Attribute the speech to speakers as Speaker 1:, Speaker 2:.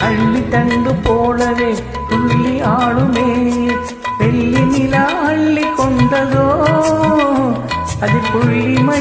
Speaker 1: அள்ளி தண்டு போலவே துள்ளி ஆளுமே. வெள்ளி நிலா அள்ளி கொண்டதோ அது புள்ளி